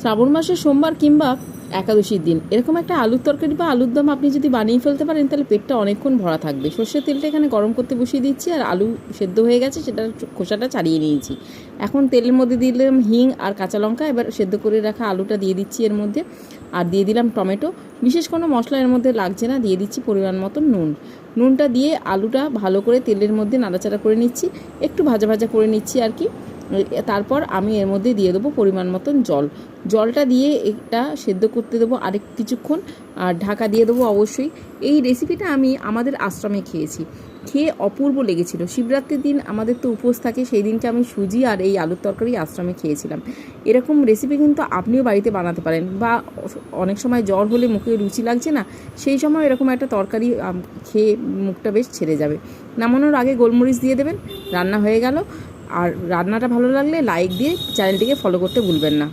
শ্রাবণ মাসের সোমবার কিংবা একাদশীর দিন, এরকম একটা আলুর তরকারি বা আলুর দম আপনি যদি বানিয়ে ফেলতে পারেন, তাহলে পেটটা অনেকক্ষণ ভরা থাকবে। সর্ষের তেলটা এখানে গরম করতে বসিয়ে দিচ্ছি আর আলু সেদ্ধ হয়ে গেছে সেটার খোসাটা ছাড়িয়ে নিয়েছি। এখন তেলের মধ্যে দিলাম হিং আর কাঁচা লঙ্কা, এবার সেদ্ধ করে রাখা আলুটা দিয়ে দিচ্ছি এর মধ্যে। আর দিয়ে দিলাম টমেটো। বিশেষ কোনো মশলা এর মধ্যে লাগছে না, দিয়ে দিচ্ছি পরিমাণ মতন নুন। নুনটা দিয়ে আলুটা ভালো করে তেলের মধ্যে নাড়াচাড়া করে নিচ্ছি। একটু ভাজা ভাজা করে নিচ্ছি আর কি। তারপর আমি এর মধ্যে দিয়ে দেবো পরিমাণ মতন জল। জলটা দিয়ে এটা সেদ্ধ করতে দেবো আরেক কিছুক্ষণ, আর ঢাকা দিয়ে দেবো অবশ্যই। এই রেসিপিটা আমি আমাদের আশ্রমে খেয়েছি। খেয়ে অপূর্ব লেগেছিল। শিবরাত্রির দিন আমাদের তো উপোস থাকে, সেই দিনকে আমি সুজি আর এই আলুর তরকারি আশ্রমে খেয়েছিলাম। এরকম রেসিপি কিন্তু আপনিও বাড়িতে বানাতে পারেন, বা অনেক সময় জ্বর হলে মুখে রুচি লাগছে না, সেই সময় এরকম একটা তরকারি খেয়ে মুখটা বেশ ছেড়ে যাবে। নামানোর আগে গোলমরিচ দিয়ে দেবেন, রান্না হয়ে গেল। আর রান্নাটা ভালো লাগলে লাইক দিয়ে চ্যানেলটিকে ফলো করতে ভুলবেন না।